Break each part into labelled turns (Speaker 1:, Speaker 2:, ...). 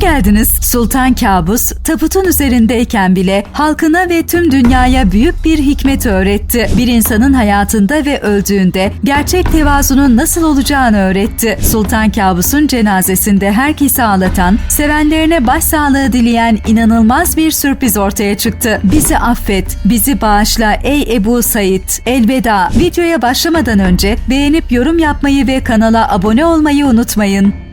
Speaker 1: geldiniz. Sultan Kabus, tabutun üzerindeyken bile halkına ve tüm dünyaya büyük bir hikmet öğretti. Bir insanın hayatında ve öldüğünde gerçek tevazunun nasıl olacağını öğretti. Sultan Kabus'un cenazesinde herkesi ağlatan, sevenlerine başsağlığı dileyen inanılmaz bir sürpriz ortaya çıktı. Bizi affet, bizi bağışla ey Ebu Said. Elveda. Videoya başlamadan önce beğenip yorum yapmayı ve kanala abone olmayı unutmayın.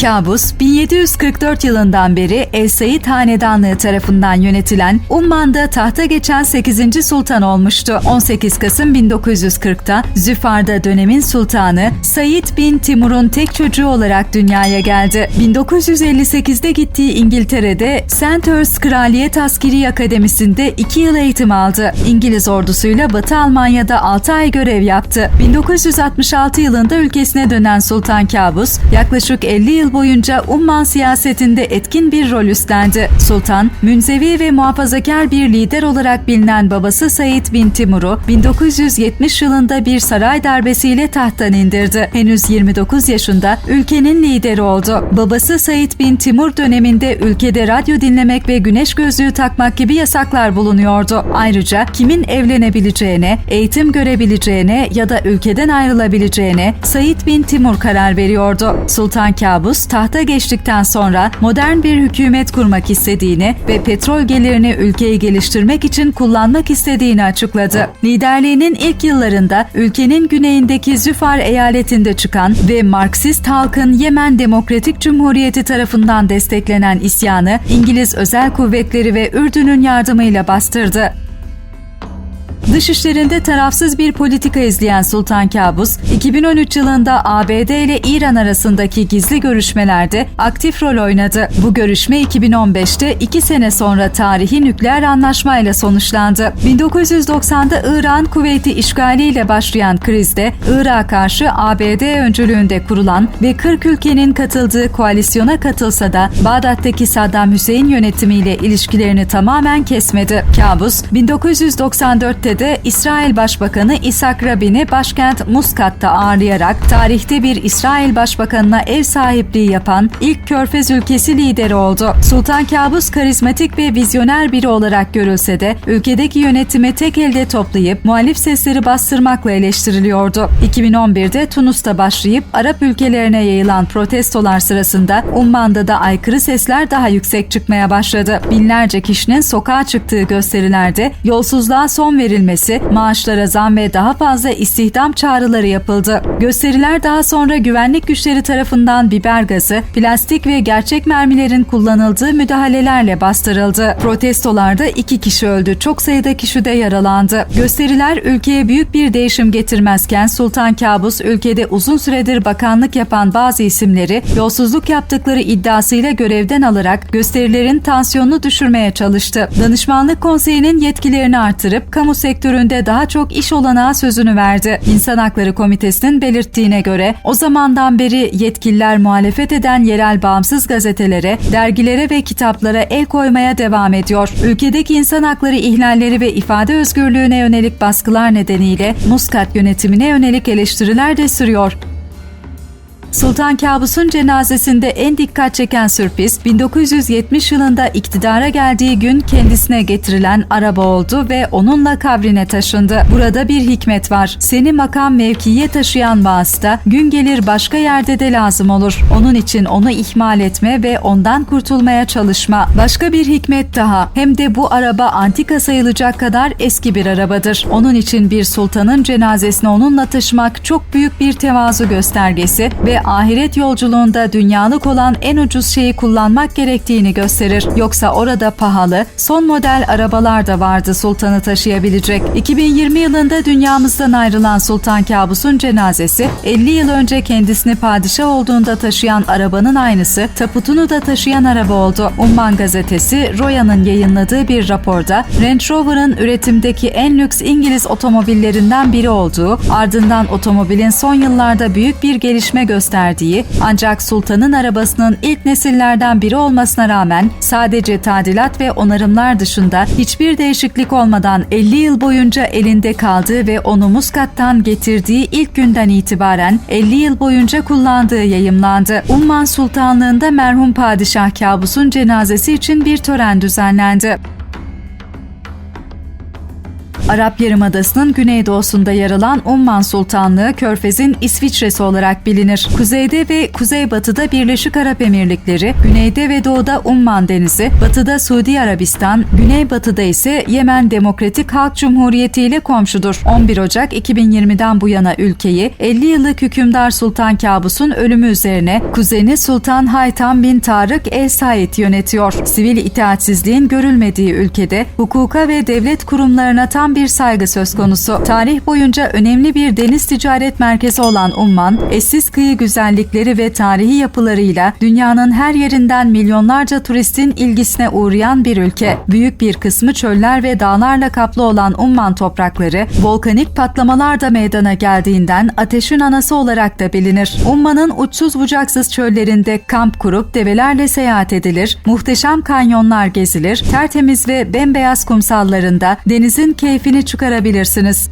Speaker 1: Kabus, 1744 yılından beri El Said Hanedanlığı tarafından yönetilen Umman'da tahta geçen 8. sultan olmuştu. 18 Kasım 1940'ta Züfar'da dönemin sultanı Said bin Timur'un tek çocuğu olarak dünyaya geldi. 1958'de gittiği İngiltere'de Sandhurst Kraliyet Askeri Akademisi'nde 2 yıl eğitim aldı. İngiliz ordusuyla Batı Almanya'da 6 ay görev yaptı. 1966 yılında ülkesine dönen Sultan Kabus, yaklaşık 50 yıl boyunca Umman siyasetinde etkin bir rol üstlendi. Sultan, münzevi ve muhafazakar bir lider olarak bilinen babası Said bin Timur'u 1970 yılında bir saray darbesiyle tahttan indirdi. Henüz 29 yaşında ülkenin lideri oldu. Babası Said bin Timur döneminde ülkede radyo dinlemek ve güneş gözlüğü takmak gibi yasaklar bulunuyordu. Ayrıca kimin evlenebileceğine, eğitim görebileceğine ya da ülkeden ayrılabileceğine Said bin Timur karar veriyordu. Sultan Kabus tahta geçtikten sonra modern bir hükümet kurmak istediğini ve petrol gelirini ülkeyi geliştirmek için kullanmak istediğini açıkladı. Liderliğinin ilk yıllarında ülkenin güneyindeki Züfar eyaletinde çıkan ve Marksist halkın Yemen Demokratik Cumhuriyeti tarafından desteklenen isyanı İngiliz özel kuvvetleri ve Ürdün'ün yardımıyla bastırdı. Dışişlerinde tarafsız bir politika izleyen Sultan Kabus, 2013 yılında ABD ile İran arasındaki gizli görüşmelerde aktif rol oynadı. Bu görüşme 2015'te iki sene sonra tarihi nükleer anlaşmayla sonuçlandı. 1990'da İran Kuveyt'i işgaliyle başlayan krizde Irak'a karşı ABD öncülüğünde kurulan ve 40 ülkenin katıldığı koalisyona katılsa da Bağdat'taki Saddam Hüseyin yönetimiyle ilişkilerini tamamen kesmedi. Kabus, 1994'te de İsrail Başbakanı İshak Rabin'i başkent Muskat'ta ağırlayarak tarihte bir İsrail Başbakanına ev sahipliği yapan ilk körfez ülkesi lideri oldu. Sultan Kabus karizmatik ve vizyoner biri olarak görülse de ülkedeki yönetimi tek elde toplayıp muhalif sesleri bastırmakla eleştiriliyordu. 2011'de Tunus'ta başlayıp Arap ülkelerine yayılan protestolar sırasında Umman'da da aykırı sesler daha yüksek çıkmaya başladı. Binlerce kişinin sokağa çıktığı gösterilerde yolsuzluğa son verilmesi, maaşlara zam ve daha fazla istihdam çağrıları yapıldı. Gösteriler daha sonra güvenlik güçleri tarafından biber gazı, plastik ve gerçek mermilerin kullanıldığı müdahalelerle bastırıldı. Protestolarda iki kişi öldü, çok sayıda kişi de yaralandı. Gösteriler ülkeye büyük bir değişim getirmezken Sultan Kabus ülkede uzun süredir bakanlık yapan bazı isimleri yolsuzluk yaptıkları iddiasıyla görevden alarak gösterilerin tansiyonunu düşürmeye çalıştı. Danışmanlık Konseyi'nin yetkilerini artırıp kamu sektöründe daha çok iş olanağı sözünü verdi. İnsan Hakları Komitesi'nin belirttiğine göre o zamandan beri yetkililer muhalefet eden yerel bağımsız gazetelere, dergilere ve kitaplara el koymaya devam ediyor. Ülkedeki insan hakları ihlalleri ve ifade özgürlüğüne yönelik baskılar nedeniyle Muscat yönetimine yönelik eleştiriler de sürüyor. Sultan Kabus'un cenazesinde en dikkat çeken sürpriz 1970 yılında iktidara geldiği gün kendisine getirilen araba oldu ve onunla kabrine taşındı. Burada bir hikmet var. Seni makam mevkiye taşıyan vasıta gün gelir başka yerde de lazım olur. Onun için onu ihmal etme ve ondan kurtulmaya çalışma. Başka bir hikmet daha. Hem de bu araba antika sayılacak kadar eski bir arabadır. Onun için bir sultanın cenazesini onunla taşımak çok büyük bir tevazu göstergesi ve ahiret yolculuğunda dünyalık olan en ucuz şeyi kullanmak gerektiğini gösterir. Yoksa orada pahalı, son model arabalar da vardı sultanı taşıyabilecek. 2020 yılında dünyamızdan ayrılan Sultan Kabus'un cenazesi 50 yıl önce kendisini padişah olduğunda taşıyan arabanın aynısı, taputunu da taşıyan araba oldu. Umman gazetesi Roya'nın yayınladığı bir raporda Range Rover'ın üretimdeki en lüks İngiliz otomobillerinden biri olduğu, ardından otomobilin son yıllarda büyük bir gelişme gösterdiği gösterdiği ancak sultanın arabasının ilk nesillerden biri olmasına rağmen sadece tadilat ve onarımlar dışında hiçbir değişiklik olmadan 50 yıl boyunca elinde kaldığı ve onu Muskat'tan getirdiği ilk günden itibaren 50 yıl boyunca kullandığı yayımlandı. Umman Sultanlığında merhum padişah Kabus'un cenazesi için bir tören düzenlendi. Arap Yarımadası'nın güneydoğusunda yer alan Umman Sultanlığı Körfez'in İsviçre'si olarak bilinir. Kuzeyde ve kuzeybatıda Birleşik Arap Emirlikleri, güneyde ve doğuda Umman Denizi, batıda Suudi Arabistan, güneybatıda ise Yemen Demokratik Halk Cumhuriyeti ile komşudur. 11 Ocak 2020'den bu yana ülkeyi 50 yıllık hükümdar Sultan Kabus'un ölümü üzerine kuzeni Sultan Haytam bin Tarık El Said yönetiyor. Sivil itaatsizliğin görülmediği ülkede hukuka ve devlet kurumlarına tam bir saygı söz konusu. Tarih boyunca önemli bir deniz ticaret merkezi olan Umman, eşsiz kıyı güzellikleri ve tarihi yapılarıyla dünyanın her yerinden milyonlarca turistin ilgisine uğrayan bir ülke. Büyük bir kısmı çöller ve dağlarla kaplı olan Umman toprakları, volkanik patlamalar da meydana geldiğinden ateşin anası olarak da bilinir. Umman'ın uçsuz bucaksız çöllerinde kamp kurup develerle seyahat edilir, muhteşem kanyonlar gezilir, tertemiz ve bembeyaz kumsallarında denizin keyfini çıkarabilirsiniz.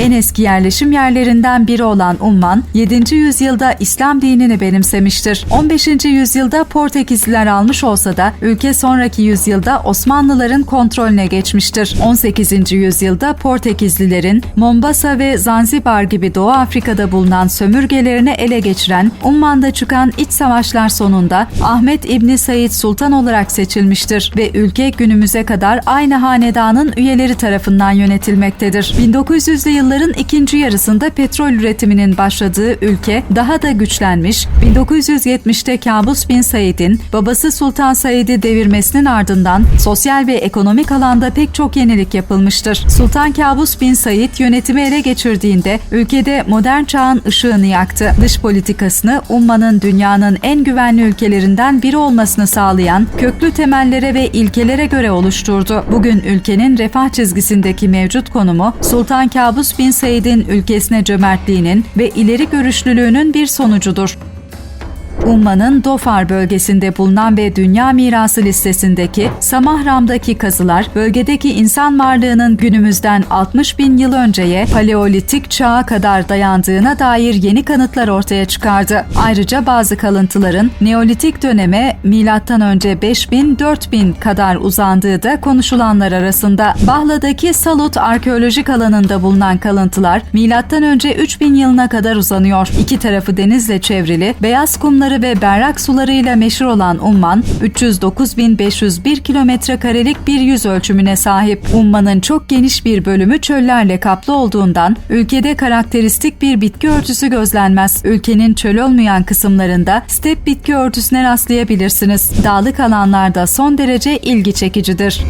Speaker 1: En eski yerleşim yerlerinden biri olan Umman, 7. yüzyılda İslam dinini benimsemiştir. 15. yüzyılda Portekizliler almış olsa da ülke sonraki yüzyılda Osmanlıların kontrolüne geçmiştir. 18. yüzyılda Portekizlilerin Mombasa ve Zanzibar gibi Doğu Afrika'da bulunan sömürgelerini ele geçiren Umman'da çıkan iç savaşlar sonunda Ahmet İbni Said Sultan olarak seçilmiştir ve ülke günümüze kadar aynı hanedanın üyeleri tarafından yönetilmektedir. 1900'lü yılların ikinci yarısında petrol üretiminin başladığı ülke daha da güçlenmiş, 1970'te Kabus bin Said'in babası Sultan Said'i devirmesinin ardından sosyal ve ekonomik alanda pek çok yenilik yapılmıştır. Sultan Kabus bin Said yönetimi ele geçirdiğinde ülkede modern çağın ışığını yaktı. Dış politikasını Umman'ın dünyanın en güvenli ülkelerinden biri olmasını sağlayan köklü temellere ve ilkelere göre oluşturdu. Bugün ülkenin refah çizgisindeki mevcut konumu Sultan Kabus bin Said'in ülkesine cömertliğinin ve ileri görüşlülüğünün bir sonucudur. Umman'ın Dofar bölgesinde bulunan ve Dünya Mirası listesindeki Samahram'daki kazılar, bölgedeki insan varlığının günümüzden 60 bin yıl önceye Paleolitik çağa kadar dayandığına dair yeni kanıtlar ortaya çıkardı. Ayrıca bazı kalıntıların Neolitik döneme M.Ö. 5000-4000 kadar uzandığı da konuşulanlar arasında. Bahla'daki Salut arkeolojik alanında bulunan kalıntılar M.Ö. 3000 yılına kadar uzanıyor. İki tarafı denizle çevrili, beyaz kumları ve berrak sularıyla meşhur olan Umman, 309.501 kilometre karelik bir yüz ölçümüne sahip. Umman'ın çok geniş bir bölümü çöllerle kaplı olduğundan ülkede karakteristik bir bitki örtüsü gözlenmez. Ülkenin çöl olmayan kısımlarında step bitki örtüsüne rastlayabilirsiniz. Dağlık alanlarda son derece ilgi çekicidir.